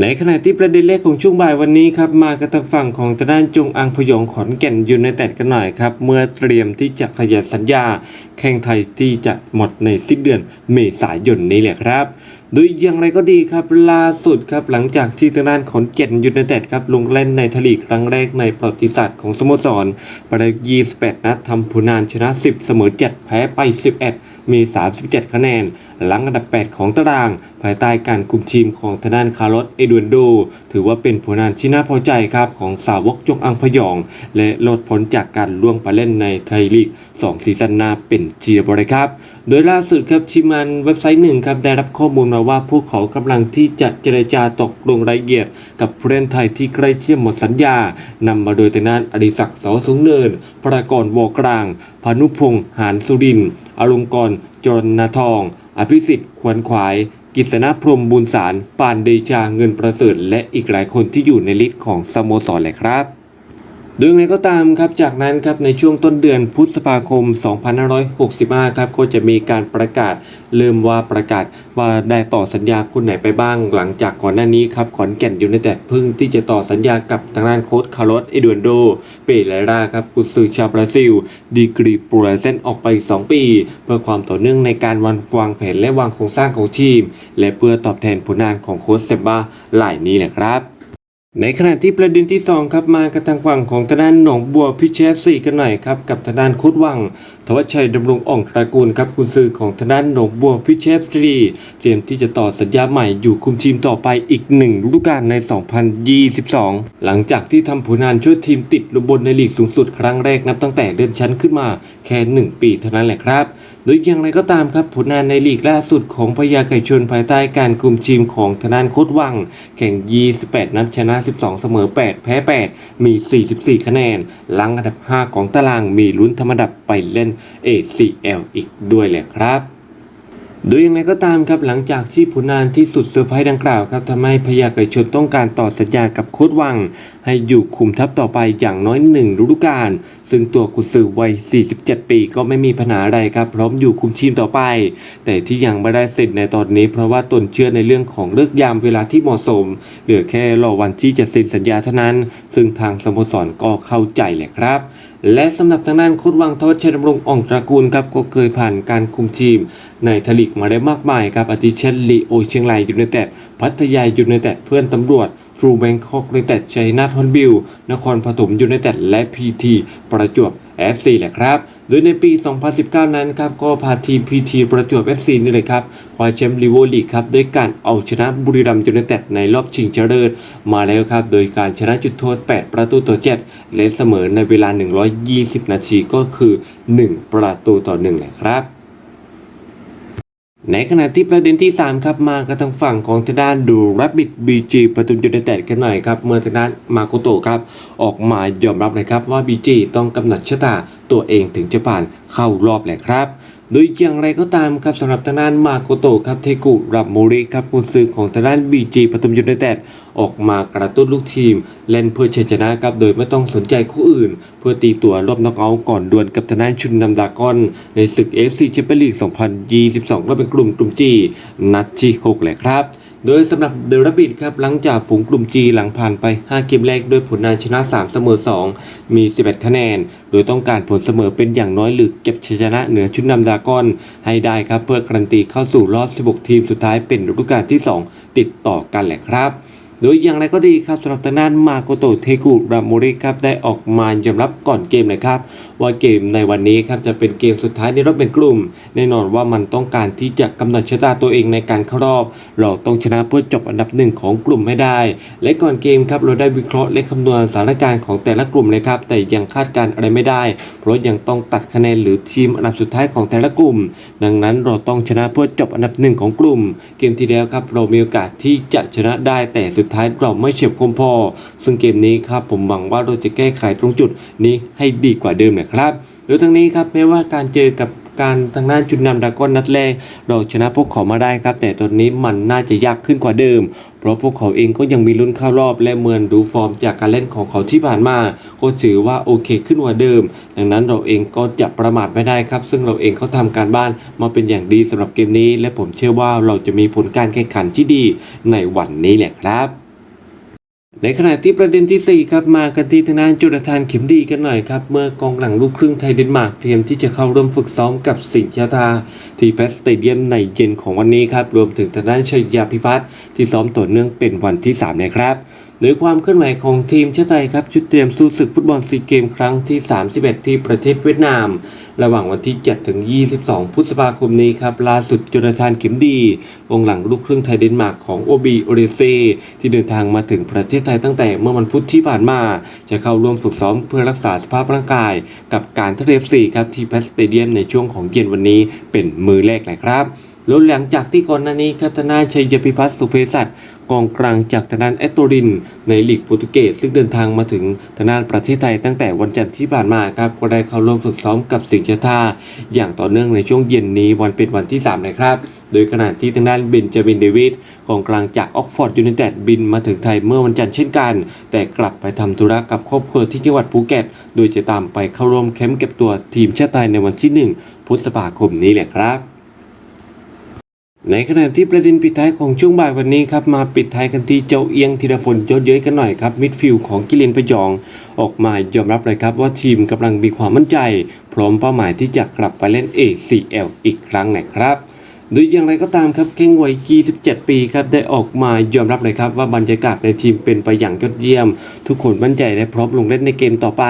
ในขณะที่ประเด็นแรกของช่วงบ่ายวันนี้ครับมากระทางฝั่งของทางด้านจงอังพยองขอนแก่นยูไนเต็ดกันหน่อยครับเมื่อเตรียมที่จะขยันสัญญา แข่งไทยที่จะหมดในสิ้นเดือนเมษายนนี้แหละครับโดยอย่างไรก็ดีครับล่าสุดครับหลังจากที่ทางด้านขอนแก่นยูไนเต็ดครับลงเล่นในทลีกครั้งแรกในประวัติศาสตร์ของสโมสรประเดิม28 นัดทำผลงานชนะ 10 เสมอ 7 แพ้ไป 11มี 37 คะแนน หลังอันดับ 8 ของตาราง ภายใต้การคุมทีมของทางด้านคาร์ลอสเอดวนโด ถือว่าเป็นผลงานที่น่าพอใจครับของสาวกจงอังพยอง และลดพ้นจากการล่วงไปเล่นในไทยลีก 2 ซีซั่นหน้าเป็นทีเรียบร้อยครับ โดยล่าสุดครับชิมันเว็บไซต์หนึ่งครับได้รับข้อมูลมาว่าพวกเขากำลังที่จะเจรจาตกลงรายละเอียด กับผู้เล่นไทยที่ใกล้เที่จะหมดสัญญานำมาโดยทางด้านอดิศักดิ์เสาสูงเนินพระกรวอกลางพานุพงษ์หานสุรินทร์ อลงกรณ์จรณทอง อภิสิทธิ์ขวัญขวาย กิษณพรมบุญสารปานเดชาเงินประเสริฐ และอีกหลายคนที่อยู่ในลิสต์ของสโมสรเลยครับ ดยย่างไรก็ตามครับจากนั้นครับในช่วงต้นเดือนพฤษภาคม 2565 ครับก็จะมีการประกาศเริ่มว่าประกาศว่าได้ต่อสัญญาคนไหนไปบ้าง หลังจากก่อนหน้านี้ครับขอนแก่นยูไนเต็ดเพิ่งที่จะต่อสัญญากับทางด้านโค้ชคาร์ลสเอดวนโด เปเรราครับกุซือชาวบราซิล ดีกรีปูรเซนออกไป 2 ปี เพื่อความต่อเนื่องในการวางวางแผนและวางโครงสร้างของทีม และเพื่อตอบแทนผลงานของโค้ชเซบาหลายนี้แหละครับ ในขณะที่ประเด็นที่ 2 ครับมากันทางฝั่งของทางด้านหนองบัวพิเชฟซีกันหน่อยครับกับทางด้านคุดวังทวัชชัยดำรงอ่องตระกูลครับคุณซื้อของทางด้านหนองบัวพิเชฟซีเตรียมที่จะต่อสัญญาใหม่อยู่คุมทีมต่อไปอีกหนึ่งฤดูกาลใน 2022 หลังจากที่ทำผลงานช่วยทีมติดลมบนในลีกสูงสุดครั้งแรกนับตั้งแต่เลื่อนชั้นขึ้นมาแค่ 1 ปีเท่านั้นแหละครับโดยอย่างไรก็ตามครับผลงานในลีกล่าสุดของพญาไก่ชนภายใต้การคุมทีมของธนานโคตวัง แข่ง 28 นัดชนะ12เสมอ 8 แพ้ 8 มี 44 คะแนนลังอันดับ 5 ของตารางมีลุ้นธรรมดับไปเล่น ACL อีกด้วยแหละครับ โดยอย่างไรก็ตามครับหลังจากที่ผลงานที่สุดเซอร์ไพรส์ดังกล่าวครับทำให้พญาไก่ชนต้องการต่อสัญญากับโค้ดวัง ให้อยู่คุมทัพต่อไปอย่างน้อยหนึ่งฤดูกาลซึ่งตัวกุนซือวัย 47 ปีก็ไม่มีปัญหาอะไรครับ พร้อมอยู่คุมทีมต่อไป แต่ที่ยังไม่ได้เสร็จในตอนนี้ เพราะว่าตนเชื่อในเรื่องของเลือกยามเวลาที่เหมาะสม เหลือแค่รอวันที่จะเซ็นสัญญาเท่านั้น ซึ่งทางสโมสรก็เข้าใจแหละครับ และสำหรับทางด้านโค้ดวังทวัชชัยดำรงอ่องตระกูลครับก็เคยผ่านการคุมทีม ในทลิกมาได้มากมายครับอาทิเช่นลีโอเชียงรายยูไนเต็ดพัทยายูไนเต็ดเพื่อนตำรวจทรูแบงคอกยูไนเต็ดชัยนาทฮอนบิลนครปฐมยูไนเต็ดและพีทีประจวบ FC แหละครับ ดยในปี 2019 นั้นครับก็พาทีมพีทีประจวบเอฟซีนี่เลยครับคว้าแชมป์ลีโวลีกครับด้วยการเอาชนะบุรีรัมย์ยูไนเต็ดในรอบชิงชนะเลิศมาแล้วครับ โดยการชนะจุดโทษ 8 ประตูต่อ 7 และเสมอในเวลา 120 นาทีก็คือ 1 ประตูต่อ1แหละครับ ในขณะที่ประเด็นที่ 3 ครับมากระทางฝั่งของทางด้านดูรับบิดบีจีประตูยูไนเต็ดกันหน่อยครับ เมื่อทางด้านมาโกโตครับ ออกมายอมรับนะครับว่าบีจีต้องกำหนดชะตาตัวเองถึงจะผ่านเข้ารอบแหละครับ โดยอย่างไรก็ตามครับสำหรับทางด้านมาโกโตครับเทกุรับโมริครับกุนซื้อของทางด้านบีจีปทุมยูไนเต็ดออกมากระตุ้นลูกทีม เล่นเพื่อชัยชนะครับโดยไม่ต้องสนใจคู่อื่น เพื่อตีตัวรอบน็อกเอาท์ก่อนดวลกับทางด้านชุนนำดากอน ในศึก FC แชมเปี้ยนลีก 2022รอบเป็นกลุ่มกลุ่มจีนัดที่6แหละครับ โดยสำหรับเดอะรบิดครับหลังจากฝูงกลุ่ม G หลังผ่านไป 5 เกมแรกด้วยผลนานชนะ 3 เสมอ 2 มี 11 คะแนน โดยต้องการผลเสมอเป็นอย่างน้อยหรือเก็บชัยชนะเหนือชุดนำดากอนให้ได้ครับเพื่อการันตีเข้าสู่รอบ 16 ทีมสุดท้ายเป็นฤดูกาลที่ 2 ติดต่อกันแหละครับ โดยอย่างไรก็ดีครับสำหรับทางด้านมาโกโตเทกุราโมริครับได้ออกมายอมรับก่อนเกมเลยครับ ว่าเกมในวันนี้ครับจะเป็นเกมสุดท้ายในรอบเป็นกลุ่ม แน่นอนว่ามันต้องการที่จะกำหนดชะตาตัวเองในการเข้ารอบ เราต้องชนะเพื่อจบอันดับหนึ่งของกลุ่มไม่ได้ และก่อนเกมครับเราได้วิเคราะห์และคำนวณสถานการณ์ของแต่ละกลุ่มเลยครับ แต่ยังคาดการอะไรไม่ได้ เพราะยังต้องตัดคะแนนหรือทีมอันดับสุดท้ายของแต่ละกลุ่ม ดังนั้นเราต้องชนะเพื่อจบอันดับหนึ่งของกลุ่ม เกมที่แล้วครับเรามีโอกาสที่จะชนะได้แต่สุดท้ายเราไม่เฉียบคมพอ ซึ่งเกมนี้ครับผมหวังว่าเราจะแก้ไขตรงจุดนี้ให้ดีกว่าเดิมนะครับโดยทั้งนี้ครับแม้ว่าการเจอกับการทางด้านจุดนำดากอนนัดแรก เราชนะพวกเขามาได้ครับ แต่ตอนนี้มันน่าจะยากขึ้นกว่าเดิม เพราะพวกเขาเองก็ยังมีลุ้นเข้ารอบและเมือนดูฟอร์มจากการเล่นของเขาที่ผ่านมาก็ถือว่าโอเคขึ้นกว่าเดิม ดังนั้นเราเองก็จะประมาทไม่ได้ครับ ซึ่งเราเองเขาทำการบ้านมาเป็นอย่างดีสำหรับเกมนี้ และผมเชื่อว่าเราจะมีผลการแข่งขันที่ดีในวันนี้แหละครับ ในขณะที่ประเด็นที่ 4 ครับมากันที่ทางด้านจุดทานเข็มดีกันหน่อยครับ เมื่อกองหลังลูกครึ่งไทยเดนมาร์กเตรียมที่จะเข้าร่วมฝึกซ้อมกับสิงห์ชาตา ที่แพสเตเดียมในเย็นของวันนี้ครับ รวมถึงทางด้านชัยยาพิพัฒน์ที่ซ้อมต่อเนื่องเป็นวันที่3นะครับโดยความเคลื่อนไหวของทีมชาติไทยครับ ชุดเตรียมสู้ศึกฟุตบอลซีเกมครั้งที่ 31 ที่ประเทศเวียดนาม ระหว่างวันที่ 7 ถึง 22 พฤษภาคมนี้ครับล่าสุดจนทานเข็มดีองหลังลูกครึ่งไทยเดนมาร์กของโอบีโอเรเซที่เดินทางมาถึงประเทศไทยตั้งแต่เมื่อวันพุธที่ผ่านมา จะเข้าร่วมฝึกซ้อมเพื่อรักษาสภาพร่างกาย กับการทะเลฟซีครับที่แพสเตเดียมในช่วงของเย็นวันนี้เป็นมือแรกเลยครับ แล้วหลังจากที่ก่อนหน้านี้ครับทางด้านชัยยพิพัฒน์สุเพสัตกองกลางจากทางด้านแอตโตริน ในลีกโปรตุเกสซึ่งเดินทางมาถึงทางด้านประเทศไทยตั้งแต่วันจันทร์ที่ผ่านมาครับก็ได้เข้าร่วมฝึกซ้อมกับสิงห์ชาตาอย่างต่อเนื่องในช่วงเย็นนี้วันเป็นวันที่3นะครับโดยขณะที่ทางด้านเบนจามินเดวิดกองกลางจากออกฟอร์ดยูไนเต็ดบินมาถึงไทยเมื่อวันจันทร์เช่นกัน แต่กลับไปทำธุระกับครอบครัวที่จังหวัดภูเก็ต โดยจะตามไปเข้าร่วมแคมป์เก็บตัวทีมชาติไทยในวันที่ 1พฤษภาคมนี้แหละครับ ในขณะที่ประเด็นปิดท้ายของช่วงบ่ายวันนี้ครับมาปิดท้ายกันที่เจ้าเอียงธีรพลยศเย้ยกันหน่อยครับมิดฟิลด์ของกิเลนพยอง ออกมายอมรับเลยครับว่าทีมกำลังมีความมั่นใจ พร้อมเป้าหมายที่จะกลับไปเล่น ACL อีกครั้งนะครับ โดยอย่างไรก็ตามครับเก้งวัย27ปีครับได้ออกมายอมรับเลยครับว่าบรรยากาศในทีมเป็นไปอย่างยอดเยี่ยม ทุกคนมั่นใจและพร้อมลงเล่นในเกมต่อไป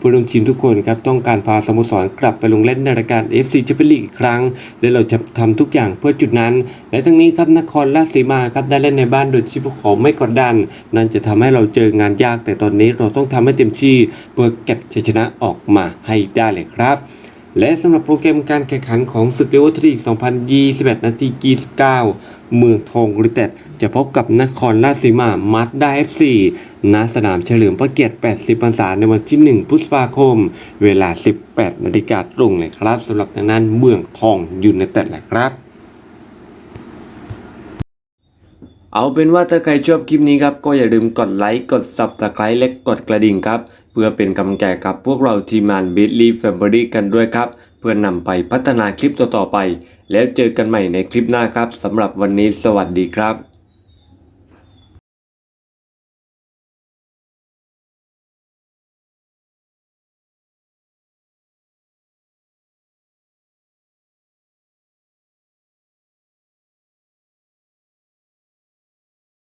ผู้ร่วมทีมทุกคนครับต้องการพาสโมสรกลับไปลงเล่นในรายการ FC แชมเปี้ยนลีกอีกครั้ง และเราจะทำทุกอย่างเพื่อจุดนั้น และทั้งนี้ครับนครราชสีมาครับได้เล่นในบ้านโดยที่พวกเขาไม่กดดัน นั่นจะทำให้เราเจองานยาก แต่ตอนนี้เราต้องทำให้เต็มที่เพื่อเก็บชัยชนะออกมาให้ได้เลยครับ และสำหรับโปรแกรมการแข่งขันของศึกเลเวอร์ทรี2021 นาที29เมืองทองริเต็ดจะพบกับนครราชสีมามัดได้ FC ณสนามเฉลิมพระเกียรติ 80 พรรษาในวันที่ 1 พฤษภาคม เวลา 18 นาฬิกาตรงเลยครับสำหรับทางด้นเมืองทองยูไนเต็ดแหละครับเอาเป็นว่าถ้าใครชอบคลิปนี้ครับ ก็อย่าลืมกดไลค์ กด Subscribe และกดกระดิ่งครับ พื่อเป็นกำลังใจกับพวกเราทีมงาน b i t l y Family กันด้วยครับ เพื่อนนำไปพัฒนาคลิปต่อๆไป แล้วเจอกันใหม่ในคลิปหน้าครับสำหรับวันนี้สวัสดีครับ